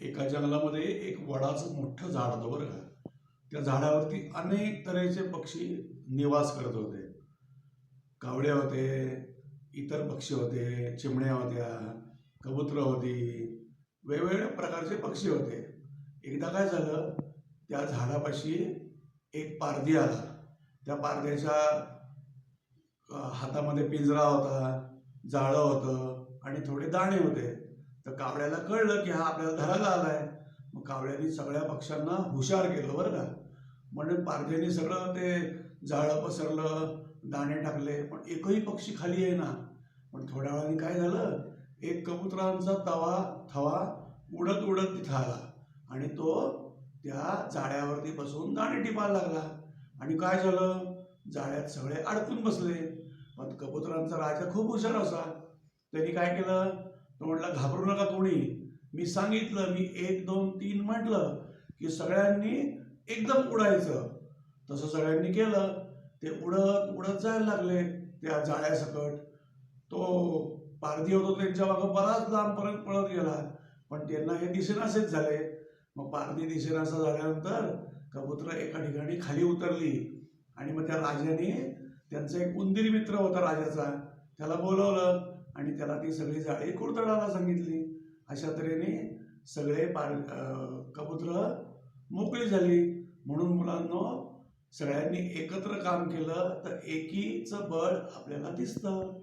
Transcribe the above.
एका जंगलामध्ये एक वडाचं मोठं झाड होतं बरं का. त्या झाडावरती अनेक तऱ्हेचे पक्षी निवास करत होते. कावळे होते इतर पक्षी होते चिमण्या होत्या कबुतरं होती वेगवेगळ्या प्रकारचे पक्षी होते. एकदा काय झालं त्या झाडापाशी एक पारधी आला. त्या पारध्याच्या हातामध्ये पिंजरा होता जाळं होतं आणि थोडे दाणे होते. तर कावळ्याला कळलं की हा आपल्याला धरायला आलाय. मग कावळ्यांनी सगळ्या पक्ष्यांना हुशार केलं बरं का. म्हणून पारध्याने सगळं ते जाळं पसरलं दाणे टाकले पण एकही पक्षी खाली येईना. पण थोड्या वेळाने काय झालं? एक कबुतरांचा तवा थवा उडत उडत तिथं आला. आणि तो त्या जाळ्यावरती बसून दाणे टिपायला लागला. आणि काय झालं? जाळ्यात सगळे अडकून बसले. पण कबुतरांचा राजा खूप हुशार असा. त्यांनी काय केलं? तो म्हटलं घाबरू नका कोणी. मी सांगितलं मी एक दोन तीन म्हटलं की सगळ्यांनी एकदम उडायचं. तसं सगळ्यांनी केलं. ते उडत उडत जायला लागले. त्या जाळ्यासकट तो पारधी होतो त्यांच्या मागं बराच लांबपर्यंत पळत गेला. पण त्यांना हे दिसेनासेच झाले. मग पारधी दिसेनासा झाल्यानंतर कबूतर एका ठिकाणी खाली उतरली. आणि मग त्या राजाने त्यांचा एक उंदीर मित्र होता राजाचा त्याला बोलवलं आणि त्याला ती सगळी जाळी कुरतडाला सांगितली. अशा तऱ्हेने सगळे पार कबूतर मोकळी झाली. म्हणून मुलांना सगळ्यांनी एकत्र काम केलं तर एकीचं बळ आपल्याला दिसतं.